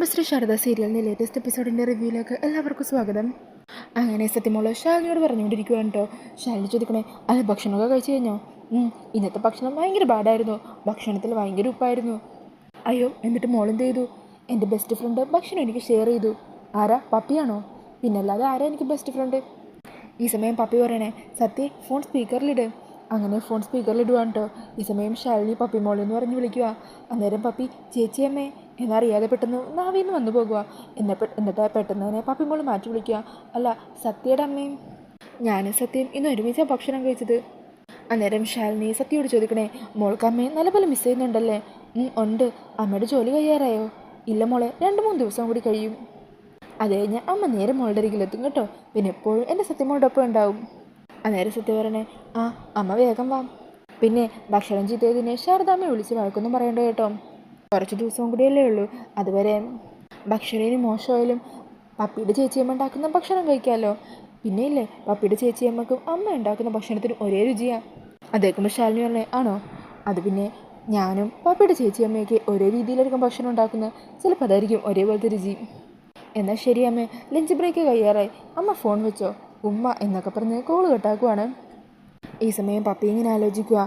കുടുംബശ്രീ ശാരദ സീരിയലിന്റെ ലേറ്റസ്റ്റ് എപ്പിസോഡിന്റെ റിവ്യൂയിലേക്ക് എല്ലാവർക്കും സ്വാഗതം. അങ്ങനെ സത്യമോൾ ശാലിനിയോട് പറഞ്ഞുകൊണ്ടിരിക്കുകയാണ് കേട്ടോ. ശാലിനി ചോദിക്കണേ അല്ല ഭക്ഷണമൊക്കെ കഴിച്ചു കഴിഞ്ഞോ? ഇന്നത്തെ ഭക്ഷണം ഭയങ്കര പാടായിരുന്നു ഭക്ഷണത്തിൽ ഭയങ്കര ഉപ്പായിരുന്നു. അയ്യോ എന്നിട്ട് മോളെന്ത് ചെയ്തു? എന്റെ ബെസ്റ്റ് ഫ്രണ്ട് ഭക്ഷണം എനിക്ക് ഷെയർ ചെയ്തു. ആരാ? പപ്പിയാണോ? പിന്നല്ലാതെ ആരാ എനിക്ക് ബെസ്റ്റ് ഫ്രണ്ട് ഈ സമയം പപ്പി പറയണേ സത്യ ഫോൺ സ്പീക്കറിലിട് അങ്ങനെ ഫോൺ സ്പീക്കറിലിടുവാണ് കേട്ടോ. ഈ സമയം ശാലിനി പപ്പി മോളെന്ന് പറഞ്ഞ് വിളിക്കുക അന്നേരം പപ്പി ചേച്ചിയമ്മേ എന്നറിയാതെ പെട്ടെന്ന് നാവിൽ വന്നു പോകുക. എന്നെ എന്നിട്ട് പെട്ടെന്ന് തന്നെ പപ്പി മോൾ മാറ്റി വിളിക്കുക. അല്ല സത്യയുടെ അമ്മയും ഞാനും സത്യം ഇന്ന് ഒരുമിച്ചാണ് ഭക്ഷണം കഴിച്ചത്. അന്നേരം ശാലിനി സത്യയോട് ചോദിക്കണേ മോൾക്ക് അമ്മയെ നല്ലപോലെ മിസ് ചെയ്യുന്നുണ്ടല്ലേ? ഉണ്ട്. അമ്മയുടെ ജോലി കഴിയാറായോ? ഇല്ല മോളെ രണ്ട് മൂന്ന് ദിവസം കൂടി കഴിയും. അത് കഴിഞ്ഞ് അമ്മ നേരെ മോളുടെ അരികിലെത്തും കേട്ടോ. പിന്നെ എപ്പോഴും എന്റെ സത്യമോളുടെ ഒപ്പം ഉണ്ടാവും. അന്നേരം സത്യം പറയണേ ആ അമ്മ വേഗം വാ. പിന്നെ ഭക്ഷണം ചെയ്തതിന് ശാരദാമ്മയെ വിളിച്ച് വഴക്കൊന്നും പറയണ്ട കേട്ടോ. കുറച്ച് ദിവസവും കൂടിയല്ലേ ഉള്ളൂ. അതുവരെ ഭക്ഷണത്തിന് മോശമായാലും പപ്പിയുടെ ചേച്ചിയമ്മ ഉണ്ടാക്കുന്ന ഭക്ഷണം കഴിക്കാമല്ലോ പിന്നെ ഇല്ലേ പപ്പിയുടെ ചേച്ചിയമ്മക്കും അമ്മ ഉണ്ടാക്കുന്ന ഭക്ഷണത്തിന് ഒരേ രുചിയാണ് അതേക്കുമ്പോൾ ശാലിനി പറഞ്ഞേ ആണോ? അത് പിന്നെ ഞാനും പപ്പിയുടെ ചേച്ചിയമ്മയൊക്കെ ഒരേ രീതിയിലായിരിക്കും ഭക്ഷണം ഉണ്ടാക്കുന്നത്. ചിലപ്പോൾ അതായിരിക്കും ഒരേപോലത്തെ രുചി. എന്നാൽ ശരി അമ്മേ ലഞ്ച് ബ്രേക്ക് കഴിയാറായി. അമ്മ ഫോൺ വെച്ചോ. ഉമ്മ എന്നൊക്കെ പറഞ്ഞ് കോൾ കട്ടാക്കുവാണ് ഈ സമയം പപ്പി ഇങ്ങനെ ആലോചിക്കുക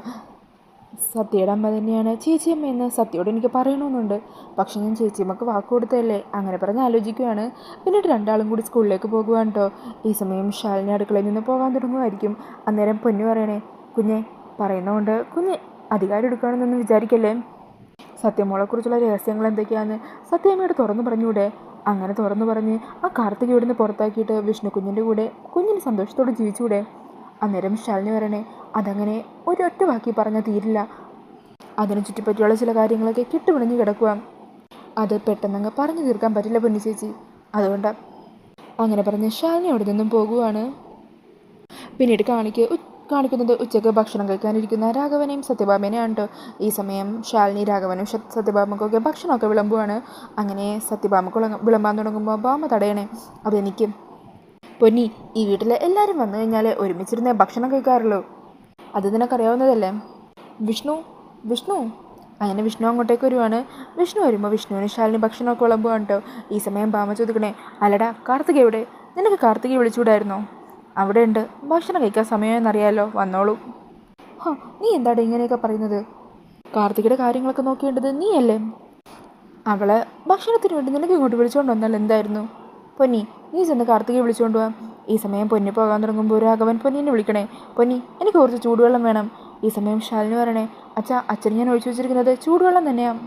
സത്യയുടെ അമ്മ തന്നെയാണ്. ചേച്ചിയമ്മ എന്ന് സത്യയോട് എനിക്ക് പറയണമെന്നുണ്ട്. പക്ഷെ ഞാൻ ചേച്ചിയമ്മക്ക് വാക്ക് കൊടുത്തതല്ലേ? അങ്ങനെ പറഞ്ഞ് ആലോചിക്കുകയാണ് പിന്നീട് രണ്ടാളും കൂടി സ്കൂളിലേക്ക് പോകുവാണ് കേട്ടോ ഈ സമയം ശാലിനി അടുക്കളയിൽ നിന്ന് പോകാൻ തുടങ്ങുമായിരിക്കും. അന്നേരം പൊന്നു പറയണേ കുഞ്ഞെ പറയുന്നതുകൊണ്ട് കുഞ്ഞ് അധികാരം എടുക്കുകയാണെന്നൊന്നും വിചാരിക്കല്ലേ? സത്യമോളെക്കുറിച്ചുള്ള രഹസ്യങ്ങൾ എന്തൊക്കെയാണെന്ന് സത്യമ്മയോട് തുറന്നു പറഞ്ഞൂടെ അങ്ങനെ തുറന്നു പറഞ്ഞ് ആ കാർത്തിക് ഇവിടുന്ന് പുറത്താക്കിയിട്ട് വിഷ്ണു കുഞ്ഞിന്റെ കൂടെ കുഞ്ഞിന് സന്തോഷത്തോടെ ജീവിച്ചൂടെ അന്നേരം ശാലിനി പറയണേ അതങ്ങനെ ഒരൊറ്റ വാക്കി പറഞ്ഞാൽ തീരില്ല. അതിനെ ചുറ്റിപ്പറ്റിയുള്ള ചില കാര്യങ്ങളൊക്കെ കെട്ടുപിണഞ്ഞ് കിടക്കുക അത് പെട്ടെന്നങ്ങ് പറഞ്ഞു തീർക്കാൻ പറ്റില്ല പൊന്നി ചേച്ചി. അതുകൊണ്ട്. അങ്ങനെ പറഞ്ഞ് ശാലിനി അവിടെ നിന്നും പോകുവാണ്. പിന്നീട് കാണിക്ക് കാണിക്കുന്നത് ഉച്ചയ്ക്ക് ഭക്ഷണം കഴിക്കാനിരിക്കുന്ന രാഘവനെയും സത്യഭാമേനെയാണ് കേട്ടോ. ഈ സമയം ശാലിനി രാഘവനും സത്യഭാമക്കൊക്കെ ഭക്ഷണമൊക്കെ വിളമ്പുവാണ്. അങ്ങനെ സത്യഭാമക്ക് വിള- വിളമ്പാൻ തുടങ്ങുമ്പോൾ ഭാമ തടയണേ അതെനിക്ക് പൊന്നി ഈ വീട്ടിലെ എല്ലാവരും വന്നു കഴിഞ്ഞാൽ ഒരുമിച്ചിരുന്ന് ഭക്ഷണം കഴിക്കാറുള്ളൂ. അത് നിനക്കറിയാവുന്നതല്ലേ? വിഷ്ണു വിഷ്ണു. അങ്ങനെ വിഷ്ണു അങ്ങോട്ടേക്ക് വരുവാണ്. വിഷ്ണു വരുമ്പോൾ വിഷ്ണുവിന് ശാലിനി ഭക്ഷണമൊക്കെ വിളമ്പുകയാണ് കേട്ടോ ഈ സമയം ഭാമ ചോദിക്കണേ അല്ലടാ കാർത്തിക എവിടെ നിനക്ക് കാർത്തികയെ വിളിച്ചുകൂടായിരുന്നോ? അവിടെ ഉണ്ട് ഭക്ഷണം കഴിക്കാൻ സമയമെന്നറിയാലോ വന്നോളൂ. ഹാ നീ എന്താണ് ഇങ്ങനെയൊക്കെ പറയുന്നത്? കാർത്തികയുടെ കാര്യങ്ങളൊക്കെ നോക്കേണ്ടത് നീയല്ലേ? അവളെ ഭക്ഷണത്തിന് വേണ്ടി നിനക്ക് ഇങ്ങോട്ട് വിളിച്ചുകൊണ്ട് വന്നാൽ എന്തായിരുന്നു? പൊന്നി നീ ചെന്ന് കാർത്തികയെ വിളിച്ചുകൊണ്ട് പോവാം ഈ സമയം പൊന്നി പോകാൻ തുടങ്ങുമ്പോൾ രാഘവൻ പൊന്നിനെ വിളിക്കണേ. പൊന്നി എനിക്ക് കുറച്ച് ചൂടുവെള്ളം വേണം. ഈ സമയം ശാലിനി പറയണേ അച്ഛാ അച്ഛൻ ഞാൻ ഒഴിച്ചു വെച്ചിരിക്കുന്നത് ചൂടുവെള്ളം തന്നെയാണ്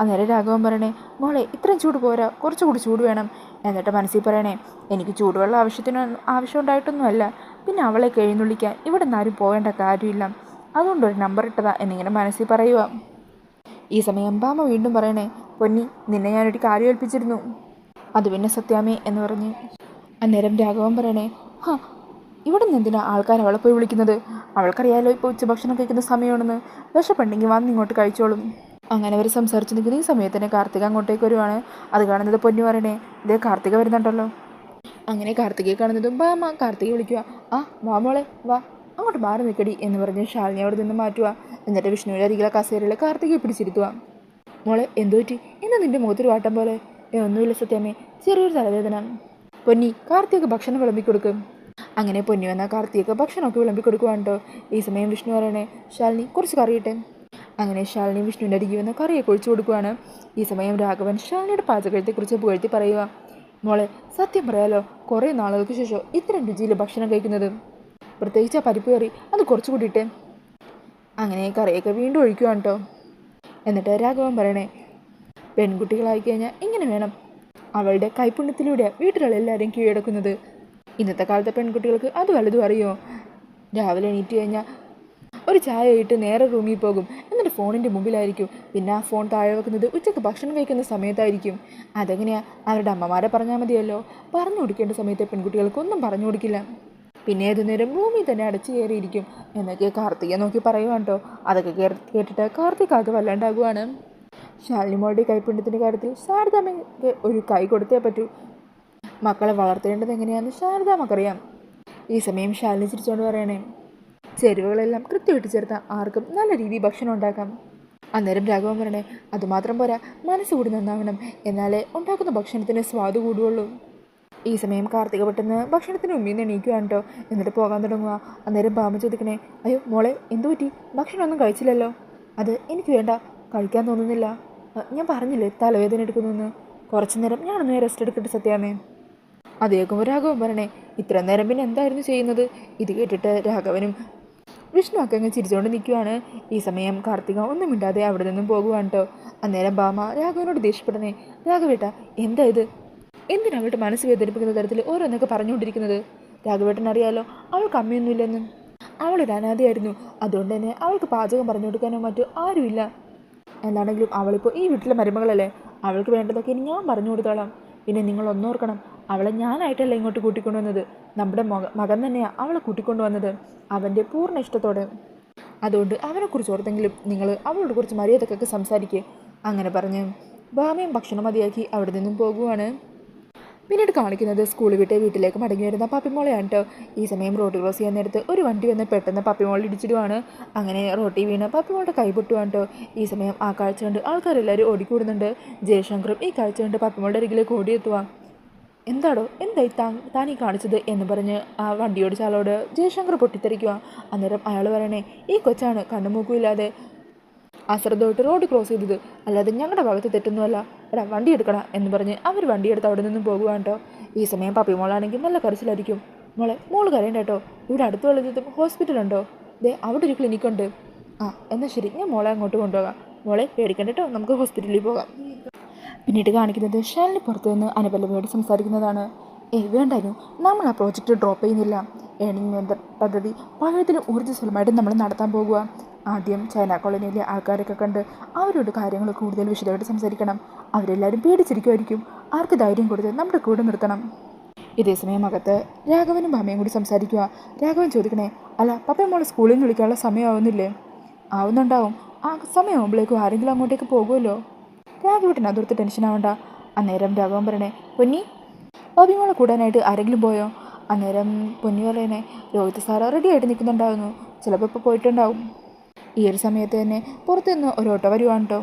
അന്നേരം രാഘവൻ പറയണേ മോളെ ഇത്രയും ചൂട് പോരാ. കുറച്ചുകൂടി ചൂട് വേണം. എന്നിട്ട് മനസ്സിൽ പറയണേ എനിക്ക് ചൂടുവെള്ളം ആവശ്യത്തിന് ആവശ്യമുണ്ടായിട്ടൊന്നുമല്ല പിന്നെ അവളെ കഴിഞ്ഞുള്ളിക്കാൻ ഇവിടെ നിന്ന് ആരും പോകേണ്ട കാര്യമില്ല. അതുകൊണ്ട് ഒരു നമ്പർ ഇട്ടതാ എന്നിങ്ങനെ മനസ്സിൽ പറയുക ഈ സമയം ബാമ വീണ്ടും പറയണേ പൊന്നി നിന്നെ ഞാനൊരു കാര്യം ഏൽപ്പിച്ചിരുന്നു. അത് പിന്നെ സത്യാമേ എന്ന് പറഞ്ഞ് അന്നേരം രാഘവൻ പറയണേ ഹാ ഇവിടെ നിന്ന് എന്തിനാ ആൾക്കാർ അവളെ പോയി വിളിക്കുന്നത്? അവൾക്കറിയാലോ ഇപ്പോൾ ഉച്ചഭക്ഷണം കഴിക്കുന്ന സമയമാണെന്ന്. വിശപ്പുണ്ടെങ്കിൽ വന്ന് ഇങ്ങോട്ട് കഴിച്ചോളും. അങ്ങനെ അവർ സംസാരിച്ച് നിൽക്കുന്ന ഈ സമയത്ത് തന്നെ കാർത്തിക അങ്ങോട്ടേക്ക് വരുവാണ്. അത് കാണുന്നത് പൊന്നു പറയണേ ഇതേ കാർത്തിക വരുന്നുണ്ടല്ലോ. അങ്ങനെ കാർത്തികയെ കാണുന്നതും മാ കാർത്തിക വിളിക്കുക ആ വാ മോളെ വാ അങ്ങോട്ട് മാറി നിൽക്കടി എന്ന് പറഞ്ഞ് ശാലിനി അവിടെ നിന്ന് മാറ്റുക എന്നിട്ട് വിഷ്ണുവിന്റെ അരികിലെ കസേരയിൽ കാർത്തികയെ പിടിച്ചിരുത്തുക മോളെ എന്തു പറ്റി? ഇന്ന് നിന്റെ മുഖത്തൊരു വാട്ടം പോലെ. ഒന്നുമില്ല സത്യമേ ചെറിയൊരു തലവേദന. പൊന്നി കാർത്തികക്ക് ഭക്ഷണം വിളമ്പി കൊടുക്കും അങ്ങനെ പൊന്നി വന്ന കാർത്തിയൊക്കെ ഭക്ഷണമൊക്കെ വിളമ്പി കൊടുക്കുവാണ് കേട്ടോ ഈ സമയം വിഷ്ണു പറയണേ ശാലിനി കുറച്ച് കറിയിട്ടെ അങ്ങനെ ശാലിനി വിഷ്ണുവിന്റെ അരികി വന്ന് കറിയൊക്കെ ഒഴിച്ചു കൊടുക്കുവാണ്. ഈ സമയം രാഘവൻ ശാലിനിയുടെ പാചകത്തെക്കുറിച്ച് പുകഴ്ത്തി പറയുക മോളെ സത്യം പറയാലോ കുറേ നാളുകൾക്ക് ശേഷം ഇത്രയും രുചിയിൽ ഭക്ഷണം കഴിക്കുന്നത്? പ്രത്യേകിച്ച് ആ പരിപ്പ് കറി അത് കുറച്ച് കൂടിയിട്ടെ അങ്ങനെ കറിയൊക്കെ വീണ്ടും ഒഴിക്കുവാണ് കേട്ടോ എന്നിട്ട് രാഘവൻ പറയണേ പെൺകുട്ടികളായി കഴിഞ്ഞാൽ ഇങ്ങനെ വേണം? അവളുടെ കൈപ്പുണ്യത്തിലൂടെ വീട്ടിലുള്ള എല്ലാവരെയും കീഴടക്കുന്നത്. ഇന്നത്തെ കാലത്തെ പെൺകുട്ടികൾക്ക് അത് വല്ലതും അറിയോ? രാവിലെ എണീറ്റ് കഴിഞ്ഞാൽ ഒരു ചായ ഇട്ട് നേരെ റൂമിൽ പോകും. എന്നിട്ട് ഫോണിന്റെ മുമ്പിലായിരിക്കും. പിന്നെ ആ ഫോൺ താഴെ വെക്കുന്നത് ഉച്ചയ്ക്ക് ഭക്ഷണം കഴിക്കുന്ന സമയത്തായിരിക്കും. അതെങ്ങനെയാ? അവരുടെ അമ്മമാരെ പറഞ്ഞാൽ മതിയല്ലോ. പറഞ്ഞു കൊടുക്കേണ്ട സമയത്തെ പെൺകുട്ടികൾക്കൊന്നും പറഞ്ഞു കൊടുക്കില്ല. പിന്നെ ഏതു നേരം റൂമിൽ തന്നെ അടച്ചു കയറിയിരിക്കും. എന്നൊക്കെ കാർത്തിക നോക്കി പറയുവാണ് കേട്ടോ അതൊക്കെ കേട്ടിട്ട് കാർത്തിക് ആകെ വല്ലാണ്ടാകുവാണ്. ശാലിനിമോളുടെ കൈപ്പുണ്യത്തിന്റെ കാര്യത്തിൽ ശാരദാമ്മയ്ക്ക് ഒരു കൈ കൊടുത്തേ പറ്റൂ. മക്കളെ വളർത്തേണ്ടത് എങ്ങനെയാണെന്ന് ശാരദാമ്മക്കറിയാം. ഈ സമയം ശാലിനി ചിരിച്ചുകൊണ്ട് പറയണേ ചേരുവകളെല്ലാം കൃത്യമായിട്ട് ചേർത്ത ആർക്കും നല്ല രീതിയിൽ ഭക്ഷണം ഉണ്ടാക്കാം. അന്നേരം രാഘവൻ പറയണേ അതുമാത്രം പോരാ മനസ്സ് കൂടി നന്നാവണം. എന്നാലേ ഉണ്ടാക്കുന്ന ഭക്ഷണത്തിന് സ്വാദ് കൂടുകയുള്ളൂ. ഈ സമയം കാർത്തിക പെട്ടെന്ന് ഭക്ഷണത്തിന് ഉമ്മിൽ നിന്ന് എണീക്കുകയാണ് കേട്ടോ എന്നിട്ട് പോകാൻ തുടങ്ങുക അന്നേരം ബാമ ചോദിക്കണേ അയ്യോ മോളെ എന്തു പറ്റി? ഭക്ഷണമൊന്നും കഴിച്ചില്ലല്ലോ. അത് എനിക്ക് വേണ്ട കഴിക്കാൻ തോന്നുന്നില്ല. "അ, ഞാൻ പറഞ്ഞില്ലേ തലവേദന എടുക്കുന്നെന്ന്? കുറച്ചു നേരം ഞാനൊന്ന് റെസ്റ്റ് എടുക്കട്ടെ സത്യാമേ കേൾക്കുമ്പോൾ രാഘവൻ പറഞ്ഞേ ഇത്ര നേരം പിന്നെ എന്തായിരുന്നു ചെയ്യുന്നത്? ഇത് കേട്ടിട്ട് രാഘവനും വിഷ്ണു ഒക്കെ അങ്ങ് ചിരിച്ചുകൊണ്ട് നിൽക്കുവാണ് ഈ സമയം കാർത്തിക ഒന്നും മിണ്ടാതെ അവിടെ നിന്നും പോകുവാണ് കേട്ടോ അന്നേരം ബാമ രാഘവനോട് ദേഷ്യപ്പെടണേ രാഘവേട്ട എന്താ ഇത്? എന്തിനാ അവളുടെ മനസ്സ് വേദനിപ്പിക്കുന്ന തരത്തിൽ ഓരോന്നൊക്കെ പറഞ്ഞുകൊണ്ടിരിക്കുന്നത്? രാഘവേട്ടൻ അറിയാലോ അവൾക്ക് അമ്മയൊന്നുമില്ലെന്നും. അവളൊരു അനാഥയായിരുന്നു. അതുകൊണ്ട് തന്നെ അവൾക്ക് പാചകം പറഞ്ഞു കൊടുക്കാനോ മറ്റോ ആരുമില്ല. എന്താണെങ്കിലും അവളിപ്പോൾ ഈ വീട്ടിലെ മരുമകളല്ലേ? അവൾക്ക് വേണ്ടതൊക്കെ ഇനി ഞാൻ പറഞ്ഞു കൊടുത്തോളാം. പിന്നെ നിങ്ങൾ ഒന്നോർക്കണം അവളെ ഞാനായിട്ടല്ല ഇങ്ങോട്ട് കൂട്ടിക്കൊണ്ടുവന്നത്. നമ്മുടെ മക മകൻ തന്നെയാണ് അവളെ കൂട്ടിക്കൊണ്ടുവന്നത് അവന്റെ പൂർണ ഇഷ്ടത്തോടെ. അതുകൊണ്ട് അവനെക്കുറിച്ച് ഓർത്തെങ്കിലും നിങ്ങൾ അവളോട് കുറച്ച് മര്യാദക്കൊക്കെ സംസാരിക്കുക അങ്ങനെ പറഞ്ഞ് ഭാമയും ഭക്ഷണം മതിയാക്കി അവിടെ നിന്നും പോകുവാണ്. പിന്നീട് കാണിക്കുന്നത് സ്കൂൾ വിട്ട് വീട്ടിലേക്ക് മടങ്ങി വരുന്ന പപ്പിമോളെയാണ് കേട്ടോ ഈ സമയം റോഡ് ക്രോസ് ചെയ്യാൻ നേരത്ത് ഒരു വണ്ടി വന്ന് പെട്ടെന്ന് പപ്പിമോൾ ഇടിച്ചിടുവാണ്. അങ്ങനെ റോട്ടി വീണ് പപ്പിമോളുടെ കൈ പൊട്ടുവാണ് കേട്ടോ ഈ സമയം ആ കാഴ്ച കണ്ട് ആൾക്കാരെല്ലാവരും ഓടിക്കൂടുന്നുണ്ട്. ജയശങ്കറും ഈ കാഴ്ച കണ്ട് പപ്പിമോളുടെ അരികിലേക്ക് ഓടിയെത്തുക എന്താടോ എന്തായി താൻ താൻ ഈ കാണിച്ചത് എന്ന് പറഞ്ഞ് ആ വണ്ടിയോട് ചാലോട് ജയശങ്കർ പൊട്ടിത്തെറിക്കുക അന്നേരം അയാൾ പറയണേ ഈ കൊച്ചാണ് കണ്ണുമൂക്കുമില്ലാതെ അശ്രദ്ധമായിട്ട് റോഡ് ക്രോസ് ചെയ്തത്. അല്ലാതെ ഞങ്ങളുടെ ഭാഗത്ത് തെറ്റൊന്നുമല്ല. എടാ വണ്ടി എടുക്കടാ എന്ന് പറഞ്ഞ് അവർ വണ്ടിയെടുത്ത് അവിടെ നിന്നും പോകുവാണ് കേട്ടോ ഈ സമയം പപ്പി മോളാണെങ്കിൽ നല്ല കരച്ചിലായിരിക്കും. മോളെ മോൾ കരയണ്ട കേട്ടോ ഇവിടെ അടുത്ത് ഹോസ്പിറ്റൽ ഹോസ്പിറ്റലുണ്ടോ ദേ അവിടെ ഒരു ക്ലിനിക്കുണ്ട് ആ എന്നാൽ ശരി. ഞാൻ മോളെ അങ്ങോട്ട് കൊണ്ടുപോകാം. മോളെ പേടിക്കണ്ട കേട്ടോ നമുക്ക് ഹോസ്പിറ്റലിൽ പോകാം. പിന്നീട് കാണിക്കുന്നത് ഷാലിന് പുറത്തു നിന്ന് അനുപല്ലവിയോട് സംസാരിക്കുന്നതാണ്. ഏ വേണ്ടായിരുന്നു. നമ്മൾ ആ പ്രോജക്റ്റ് ഡ്രോപ്പ് ചെയ്യുന്നില്ല. ഏണിംഗ് പദ്ധതി പഴയത്തിന് ഊർജസ്വലമായിട്ട് നമ്മൾ നടത്താൻ പോകുക ആദ്യം ചൈന കോളനിയിലെ ആൾക്കാരൊക്കെ കണ്ട് അവരോട് കാര്യങ്ങൾ കൂടുതൽ വിശദമായിട്ട് സംസാരിക്കണം. അവരെല്ലാവരും പേടിച്ചിരിക്കുമായിരിക്കും ആർക്ക് ധൈര്യം കൊടുത്ത് നമ്മുടെ കൂടെ നിർത്തണം. ഇതേസമയം അകത്ത് രാഘവനും ഭാമയും കൂടി സംസാരിക്കുക രാഘവൻ ചോദിക്കണേ അല്ല പപ്പയും മോളെ സ്കൂളിൽ നിന്ന് വിളിക്കാനുള്ള സമയമാവുന്നില്ലേ? ആവുന്നുണ്ടാവും. ആ സമയമാകുമ്പോഴേക്കും ആരെങ്കിലും അങ്ങോട്ടേക്ക് പോകുമല്ലോ? രാഘവട്ടിന് അതോർത്ത് ടെൻഷൻ ആവണ്ട. അന്നേരം രാഘവൻ പറയണേ പൊന്നി ബോബിമോളെ കൂടാനായിട്ട് ആരെങ്കിലും പോയോ? അന്നേരം പൊന്നി പറയണേ രോഹിത് സാറ് റെഡി ആയിട്ട് നിൽക്കുന്നുണ്ടാവുന്നു ചിലപ്പോൾ ഇപ്പോൾ പോയിട്ടുണ്ടാവും. ഈ ഒരു സമയത്ത് തന്നെ പുറത്തുനിന്ന് ഒരു ഓട്ടോ വരുവാണ് കേട്ടോ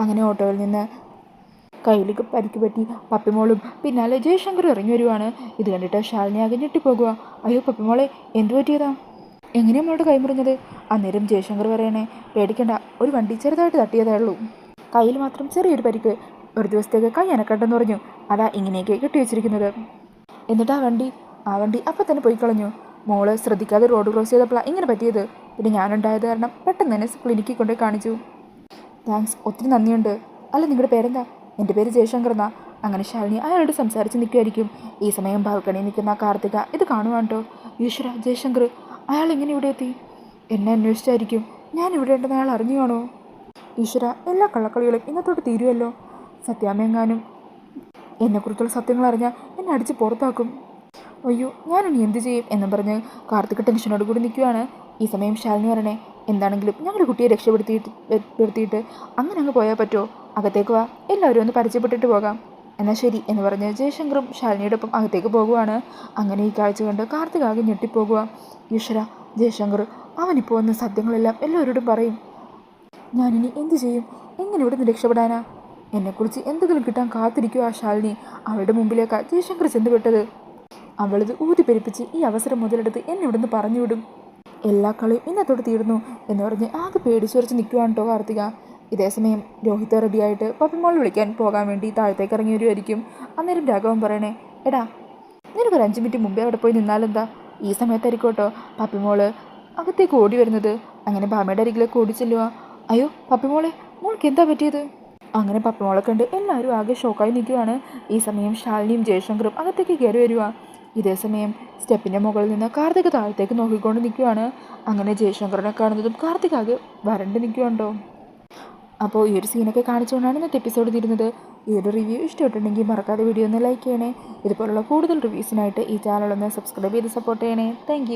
അങ്ങനെ ഓട്ടോയിൽ നിന്ന് കയ്യിൽ പരിക്ക് പറ്റി പപ്പിമോളും പിന്നാലെ ജയശങ്കർ ഇറങ്ങി വരുവാണ്. ഇത് കണ്ടിട്ട് ശാലിനി ആകെ ഞെട്ടിപ്പോകുക അയ്യോ പപ്പിമോളെ എന്തു പറ്റിയതാ? മോളുടെ കൈ മുറിഞ്ഞത്? അന്നേരം ജയശങ്കർ പറയണേ പേടിക്കണ്ട ഒരു വണ്ടി ചെറുതായിട്ട് തട്ടിയതേ ഉള്ളൂ. കയ്യിൽ മാത്രം ചെറിയൊരു പരിക്ക്. ഒരു ദിവസത്തേക്ക് കൈ അനക്കണ്ടെന്ന് പറഞ്ഞു. അതാ ഇങ്ങനെയൊക്കെ കെട്ടിവെച്ചിരിക്കുന്നത് എന്നിട്ട് ആ വണ്ടി ആ വണ്ടി അപ്പം തന്നെ പോയി കളഞ്ഞു. മോൾ ശ്രദ്ധിക്കാതെ റോഡ് ക്രോസ് ചെയ്തപ്പോഴാണ് ഇങ്ങനെ പറ്റിയത്. പിന്നെ ഞാനുണ്ടായത് കാരണം പെട്ടെന്ന് തന്നെ ക്ലിനിക്കിൽ കൊണ്ടുപോയി കാണിച്ചു. താങ്ക്സ് ഒത്തിരി നന്ദിയുണ്ട്. അല്ല നിങ്ങളുടെ പേരെന്താ? എന്റെ പേര് ജയശങ്കർ എന്നാ. അങ്ങനെ ശാലിനി അയാളോട് സംസാരിച്ച് നിൽക്കുമായിരിക്കും ഈ സമയം ബാൽക്കണിയിൽ നിൽക്കുന്ന കാർത്തിക ഇത് കാണുവാണ് കേട്ടോ. ഈശ്വര ജയശങ്കർ അയാൾ എങ്ങനെ ഇവിടെ എത്തി? എന്നെ അന്വേഷിച്ചായിരിക്കും. ഞാൻ ഇവിടെ ഉണ്ടെന്ന് അയാൾ അറിഞ്ഞു കാണോ ഈശ്വര എല്ലാ കള്ളക്കളികളും ഇന്നത്തോട്ട് തീരുമല്ലോ സത്യാമ്മയെങ്ങാനും എന്നെക്കുറിച്ചുള്ള സത്യങ്ങൾ അറിഞ്ഞാൽ എന്നെ അടിച്ച് പുറത്താക്കും. അയ്യോ ഞാനിനി എന്ത് ചെയ്യും എന്നും പറഞ്ഞ് കാർത്തിക ടെൻഷനോട് കൂടി നിൽക്കുകയാണ്. ഈ സമയം ശാലിനി പറയണേ എന്താണെങ്കിലും ഞങ്ങളുടെ കുട്ടിയെ രക്ഷപ്പെടുത്തിയിട്ട് പെടുത്തിയിട്ട് അങ്ങനെ അങ്ങ് പോയാൽ പറ്റുമോ അകത്തേക്ക് വാ. എല്ലാവരും ഒന്ന് പരിചയപ്പെട്ടിട്ട് പോകാം. എന്നാൽ ശരി എന്ന് പറഞ്ഞ് ജയശങ്കറും ശാലിനിയുടെ ഒപ്പം അകത്തേക്ക് പോകുവാണ്. അങ്ങനെ ഈ കാഴ്ച കണ്ട് കാർത്തിക് ആകെ ഞെട്ടിപ്പോകുക ഈശ്വര ജയശങ്കർ അവനിപ്പോൾ വന്ന സത്യങ്ങളെല്ലാം എല്ലാവരോടും പറയും. ഞാനിനി എന്തു ചെയ്യും? എങ്ങനെ ഇവിടെ നിന്ന് രക്ഷപ്പെടാനാ? എന്നെക്കുറിച്ച് എന്തെങ്കിലും കിട്ടാൻ കാത്തിരിക്കുക ആ ശാലിനി അവളുടെ മുമ്പിലേക്കാ ജയശങ്കർ ചെന്നുപെട്ടത്. അവളത് ഊതിപ്പെരിപ്പിച്ച് ഈ അവസരം മുതലെടുത്ത് എന്നെ ഇവിടുന്ന് പറഞ്ഞുവിടും. എല്ലാ കളിയും ഇന്നത്തോട് തീരുന്നു എന്ന് പറഞ്ഞ് ആകെ പേടിച്ചുറച്ച് നിൽക്കുവാണ് കേട്ടോ കാർത്തിക. ഇതേസമയം രോഹിത് റെഡിയായിട്ട് പപ്പിമോൾ വിളിക്കാൻ പോകാൻ വേണ്ടി താഴത്തേക്ക് ഇറങ്ങി വരുമായിരിക്കും അന്നേരം രാഘവൻ പറയണേ എടാ നിനക്കൊരു അഞ്ച് മിനിറ്റ് മുമ്പേ അവിടെ പോയി നിന്നാലെന്താ? ഈ സമയത്തായിരിക്കും കേട്ടോ പപ്പിമോൾ അകത്തേക്ക് ഓടി വരുന്നത്. അങ്ങനെ ഭാമയുടെ അരികിലേക്ക് ഓടി ചെല്ലുക അയ്യോ പപ്പിമോളെ മോൾക്ക് എന്താ പറ്റിയത്? അങ്ങനെ പപ്പിമോളെ കണ്ട് എല്ലാവരും ആകെ ഷോക്കായി നിൽക്കുകയാണ് ഈ സമയം ശാലിനിയും ജയശങ്കറും അകത്തേക്ക് കയറി വരിക ഇതേ സമയം സ്റ്റെപ്പിന്റെ മുകളിൽ നിന്ന് കാർത്തിക് താഴത്തേക്ക് നോക്കിക്കൊണ്ട് നിൽക്കുകയാണ്. അങ്ങനെ ജയശങ്കറിനെ കാണുന്നതും കാർത്തിക് ആകെ വരണ്ട് നിൽക്കുകയുണ്ടോ? അപ്പോൾ ഈ ഒരു സീനൊക്കെ കാണിച്ചുകൊണ്ടാണ് ഇന്നത്തെ എപ്പിസോഡ് തീരുന്നത്. ഈ ഒരു റിവ്യൂ ഇഷ്ടപ്പെട്ടിട്ടുണ്ടെങ്കിൽ മറക്കാതെ വീഡിയോ ഒന്ന് ലൈക്ക് ചെയ്യണേ. ഇതുപോലുള്ള കൂടുതൽ റിവ്യൂസിനായിട്ട് ഈ ചാനൽ ഒന്ന് സബ്സ്ക്രൈബ് ചെയ്ത് സപ്പോർട്ട് ചെയ്യണേ. താങ്ക്